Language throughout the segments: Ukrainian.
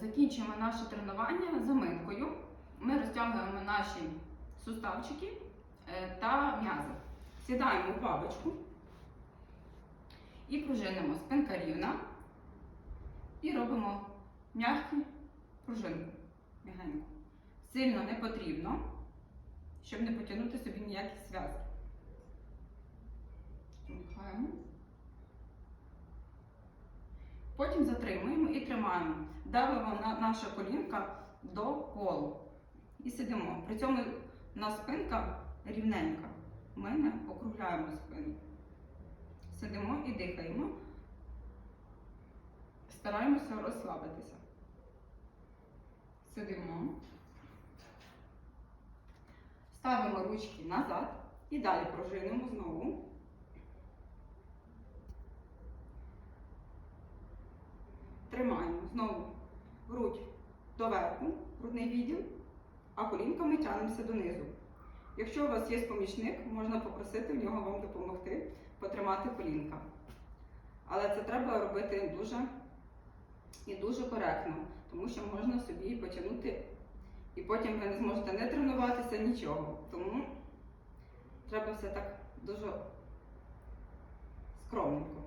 закінчуємо наше тренування заминкою. Ми розтягуємо наші суставчики е, та м'язи. Сідаємо в бабочку і пружинимо спинка рівна. І робимо м'яку пружинку. М'ягеньку. Сильно не потрібно, щоб не потягнути собі ніякі зв'язки. Потім затримуємо і тримаємо. Давимо на наша колінка до полу. І сидимо. При цьому у нас спинка рівненька. Ми не округляємо спину. Сидимо і дихаємо. Стараємося розслабитися. Сидимо. Ставимо ручки назад і далі пружинимо знову. Тримаємо знову грудь доверху, грудний відділ, а колінками тягнемося донизу. Якщо у вас є помічник, можна попросити в нього вам допомогти потримати колінка. Але це треба робити дуже і дуже коректно, тому що можна собі потягнути, і потім ви не зможете не тренуватися нічого. Тому треба все так дуже скромненько.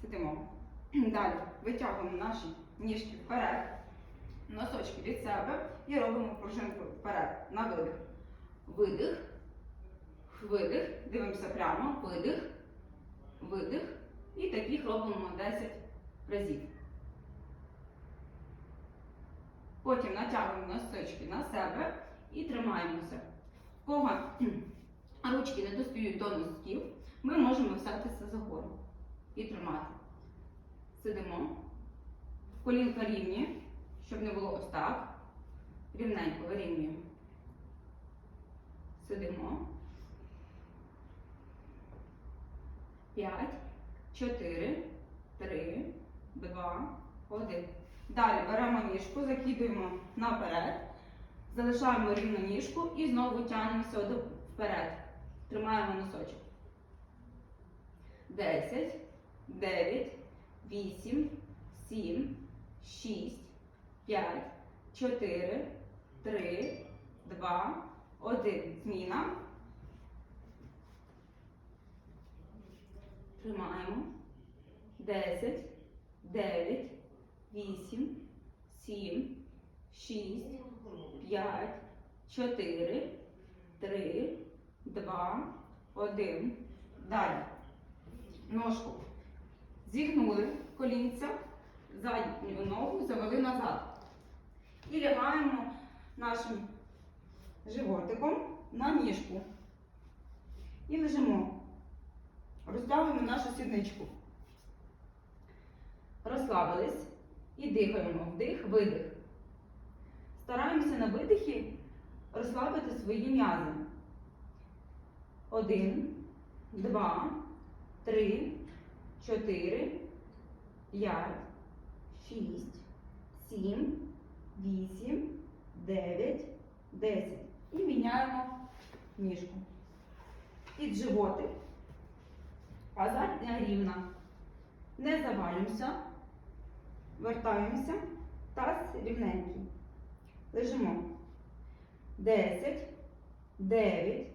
Сидимо. Далі витягуємо наші ніжки вперед, носочки від себе і робимо пружинку вперед на видих. Видих, видих, дивимося прямо, видих, видих. І таких робимо 10 разів. Потім натягуємо носочки на себе і тримаємося. Кого ручки не достають до носків, ми можемо взятися за гору і тримати. Сидимо. Колінка рівні, щоб не було ось так. Рівненько вирівнюємо. Сидимо. П'ять, чотири, три, два, один. Далі беремо ніжку, закидуємо наперед, залишаємо рівну ніжку і знову тягнемося вперед. Тримаємо носочок. Десять, дев'ять, вісім, сім, шість, п'ять, чотири, три, два, один. Зміна. Тримаємо. Десять, дев'ять, вісім, сім, шість, п'ять, чотири, три, два, один. Далі. Ножку зігнули колінця, задню ногу завели назад. І лягаємо нашим животиком на ніжку. І лежимо. Розтягуємо нашу сідничку. Розслабились і дихаємо. Вдих, видих. Стараємося на видихі розслабити свої м'язи. Один, два, три, 4, 5, 6, 7, 8, 9, 10. І міняємо ніжку. Під животик. А задня рівна. Не завалюємося. Вертаємося. Таз рівненький. Лежимо. 10, 9,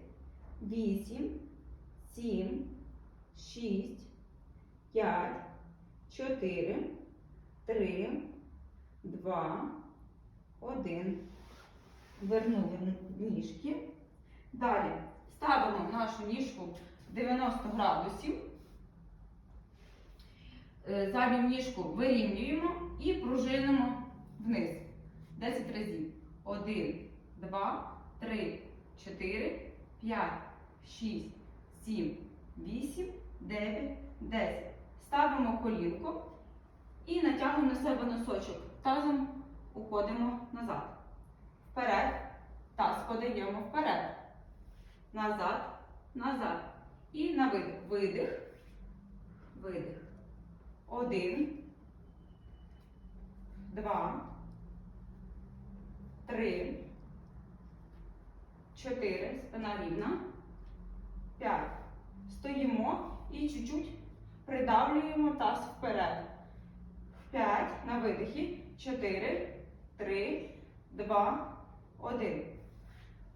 8. 5, 4, 3, 2, 1. Вернули ніжки. Далі ставимо нашу ніжку 90 градусів. Е, задню ніжку вирівнюємо і пружинимо вниз. 10 разів. 1, 2, 3, 4, 5, 6, 7, 8, 9, 10. Ставимо колінко і натягуємо на себе носочок. Тазом уходимо назад. Вперед. Таз подаємо вперед. Назад, назад. І на видих. Видих. Видих. Один. Два. Три. Чотири. Спина рівна. П'ять. Стоїмо і чуть-чуть придавлюємо таз вперед. 5. На видихі. 4, 3, 2, 1.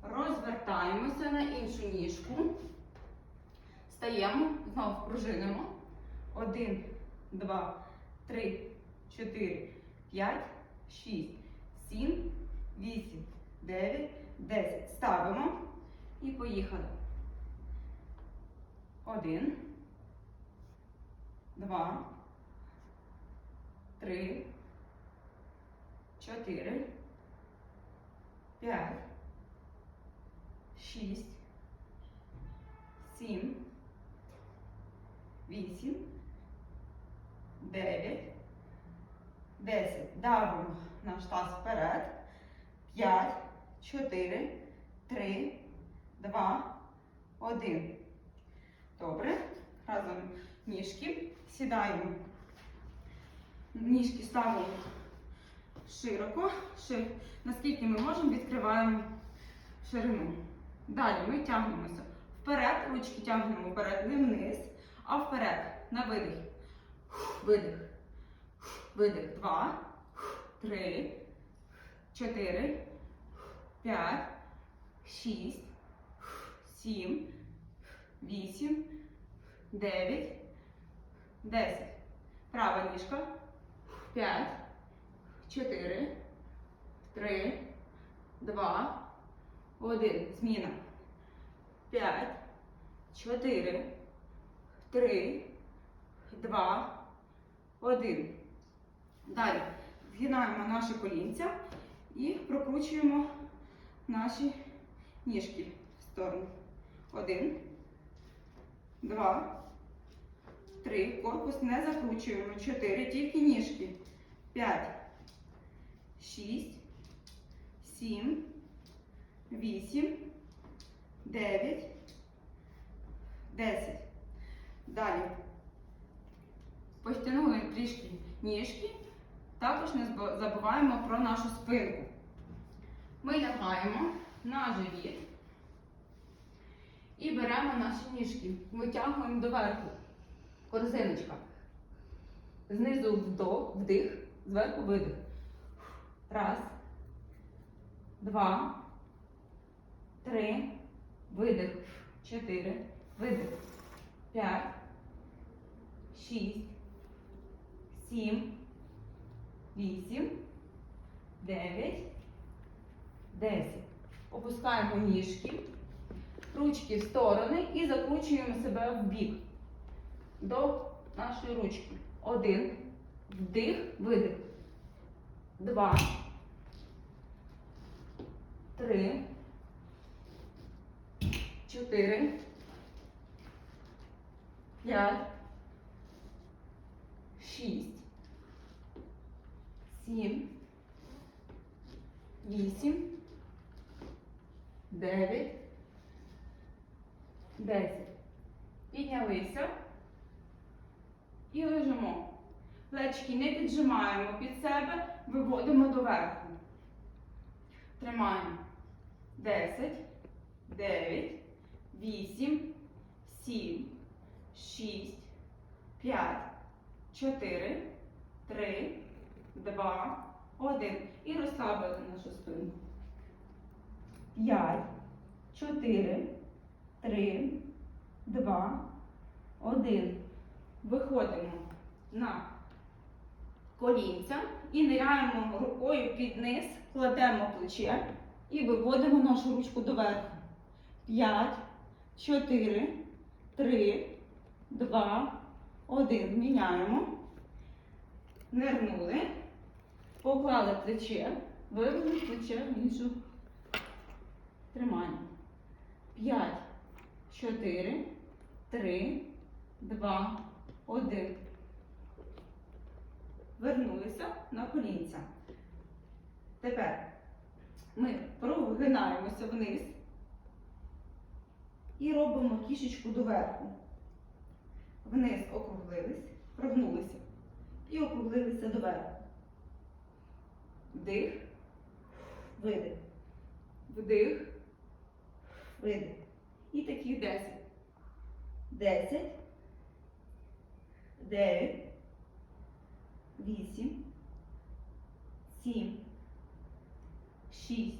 Розвертаємося на іншу ніжку. Стаємо, знову пружинимо. 1, 2, 3, 4, 5, 6, 7, 8, 9, 10. Ставимо і поїхали. 1, 2, 3, 4, 5, 6, 7, 8, 9, 10. Давимо наш таз вперед. 5, 4, 3, 2, 1. Добре. Разом ніжки. Сідаємо. Ніжки ставимо широко. Шир. Наскільки ми можемо, відкриваємо ширину. Далі ми тягнемося вперед, ручки тягнемо вперед, не вниз, а вперед. На видих. Видих. Видих. Два, три, чотири, п'ять, шість, сім, вісім, дев'ять, десять. Права ніжка. П'ять, чотири, три, два, один. Зміна. П'ять, чотири, три, два, один. Далі згинаємо наші колінця і прокручуємо наші ніжки в сторону. Один, два, три. Корпус не закручуємо. Чотири. Тільки ніжки. П'ять, шість, сім, вісім, дев'ять, десять. Далі. Потягнули трішки ніжки. Також не забуваємо про нашу спинку. Ми лягаємо на живіт і беремо наші ніжки. Витягуємо доверху. Корзиночка. Знизу вдох, вдих, зверху видих. Раз, два, три, видих. Чотири, видих. П'ять, шість, сім, вісім, дев'ять, десять. Опускаємо ніжки, ручки в сторони і закручуємо себе в бік до нашої ручки. Один. Вдих, видих. Два. Три. Чотири. П'ять. Шість. Сім. Вісім. Дев'ять. Десять. Піднялися. І лежимо. Плечки не піджимаємо під себе, виводимо доверху. Тримаємо. 10, 9, 8, 7, 6, 5, 4, 3, 2, 1. І розслабили нашу спину. 5, 4, 3, 2, 1. Виходимо на колінця і ниряємо рукою під низ, кладемо плече і виводимо нашу ручку доверху. 5, 4, 3, 2, 1. Міняємо. Нирнули. Поклали плече, вивели плече в іншу. Тримаємо. 5, 4, 3, 2, 1. Вернулися на колінця. Тепер ми прогинаємося вниз і робимо кішечку доверху. Вниз округлились, прогнулися і округлилися доверху. Вдих, видих. Вдих, видих. І таких 10. 10, 9, вісім, сім, шість,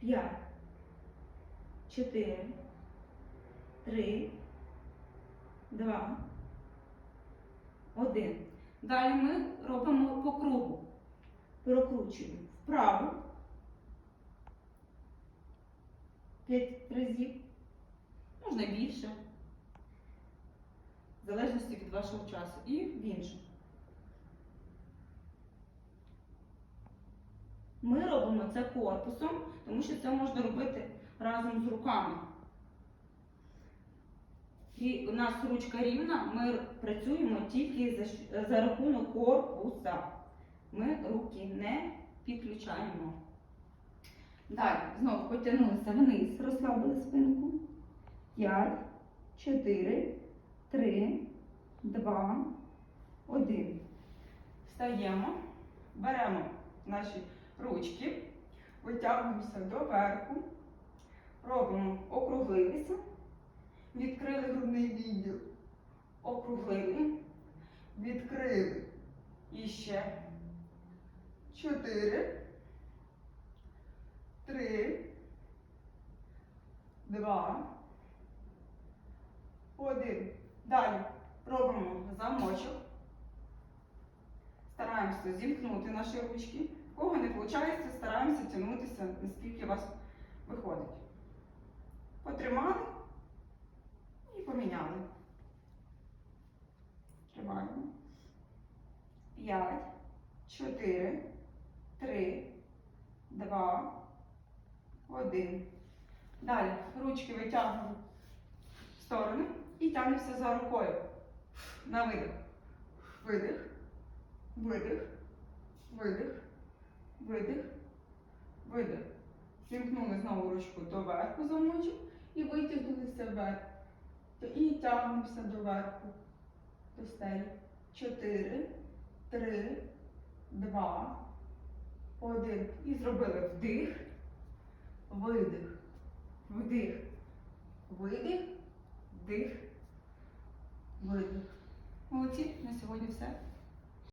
п'ять, чотири, три, два, один. Далі ми робимо по кругу. Прокручуємо вправо. П'ять разів. Можна більше. В залежності від вашого часу. І в іншу. Ми робимо це корпусом, тому що це можна робити разом з руками. І у нас ручка рівна, ми працюємо тільки за, за рахунок корпуса. Ми руки не підключаємо. Далі, знову потягнулися вниз, розслабили спинку. 5, 4, 3, 2, 1. Встаємо, беремо наші ручки, витягуємося доверху, робимо округлилися, відкрили грудний відділ, округлили, відкрили. І ще. Чотири. Три. Два. Один. Далі робимо замочок. Стараємося зімкнути наші ручки. Виходить, стараємося тягнутися, наскільки у вас виходить. Потримали і поміняли. Тримаємо. П'ять, чотири, три, два, один. Далі ручки витягуємо в сторони і тягнемося за рукою. На видих. Видих, видих, видих, видих, видих. Зімкнули знову ручку доверху замочок і витягнулися вверх. І тягнемося доверху, до стелі. Чотири, три, два, один. І зробили вдих, видих, вдих, видих, вдих, видих. Молодці, на сьогодні все.